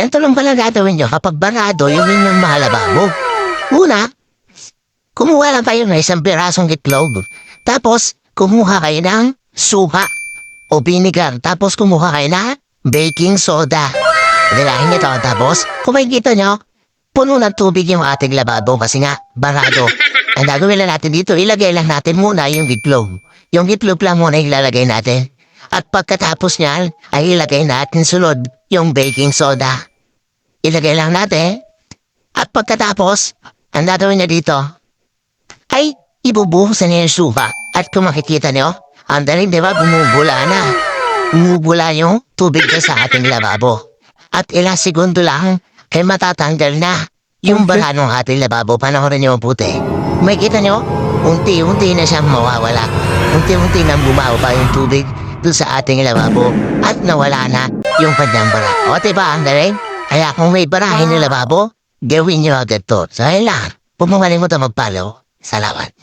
Ito lang pala gagawin nyo kapag barado yung inyong mga lababo. Una, kumuha lang kayo ng isang pirasong itlog. Tapos, kumuha kayo ng suka o vinegar. Tapos, kumuha kayo ng baking soda. Dilahin nyo to. Tapos, kung makikita nyo, puno ng tubig yung ating lababo kasi nga, barado. Ang gagawin lang natin dito, ilagay lang natin muna yung itlog. Yung itlog lang muna ilalagay natin. At pagkatapos niyan, ay ilagay natin sunod yung baking soda. Ilagay lang natin. At pagkatapos, ang gagawin niya dito, ay ibubuhusan niya yung suka. At kung makikita niyo, ang daling di ba bumubula na. Bumubula yung tubig na sa ating lababo. At ilang segundo lang, ay matatanggal na yung bara ng ating lababo. Panoorin niyo mabuti. May kita niyo, unti-unti na siyang mawawala. Unti-unti nang bumaba yung tubig doon sa ating lababo at nawala na yung kanyang bara. O diba, ang galing? Kaya kung may barahin na lababo, gawin niyo agad to. So, ayun lang. Huwag mo kalimutan mag-follow. Salamat.